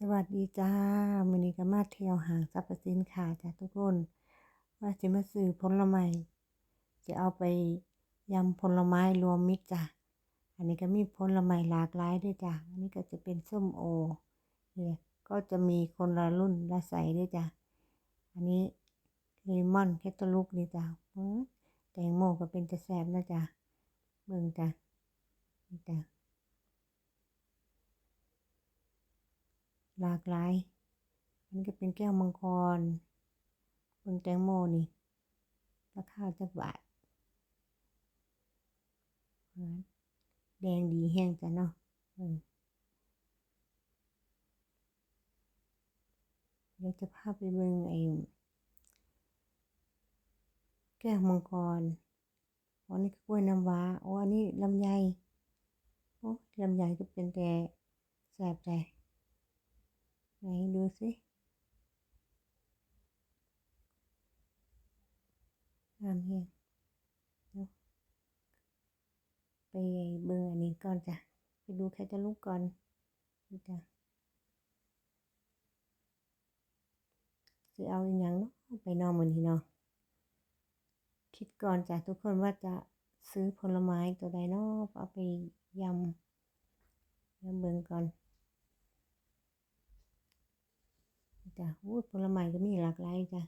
สวัสดีจ้ามือนี้ก็มาเที่ยวห้างสรรพสินค้าจ้ะทุกคน ว่าสิมาซื้อผลไม้จะเอาไปยำผลไม้รวมมิตรจ้ะอันนี้ก็มีผลไม้หลากหลายด้วยจ้ะอันนี้ก็จะเป็นส้มโอเนี่ยก็จะมีคนละรุ่นละไสด้วยจ้ะอันนี้เลมอนแคตตาลูกนี่จ้ะแตงโมก็เป็นจะแซ่บนะจ้ะเบิ่งจ้ะนี่จ้ะ หลากหลายอันนี้ก็เป็นแก้วมังกรเบิ่งแตงโมนี่ ราคาจักบาทแดงดีแฮงจ้ะเนาะเดี๋ยวจะพาไปเบิ่งไอ้แก้วมังกรอ๋อนี่ก็กล้วยน้ำว้าอ๋ออันนี้ลำไยโอ้ลำไยก็เป็นแต่แซ่บใจ ไหนดูสิงามแฮงเนาะไปเบิ่งอันนี้ก่อนจ้ะ ไปดูแคตตาลูกก่อนจ้ะสิเอาอีหยังเนาะไปนาะมื้อนี้เนาะคิดก่อนจ้ะทุกคนว่าจะซื้อผลไม้ตัวใดเนาะเอาไปยำยำเบิ่งก่อน จ้ะอู้ผลไม้ก็มีหลากหลายจ้ะ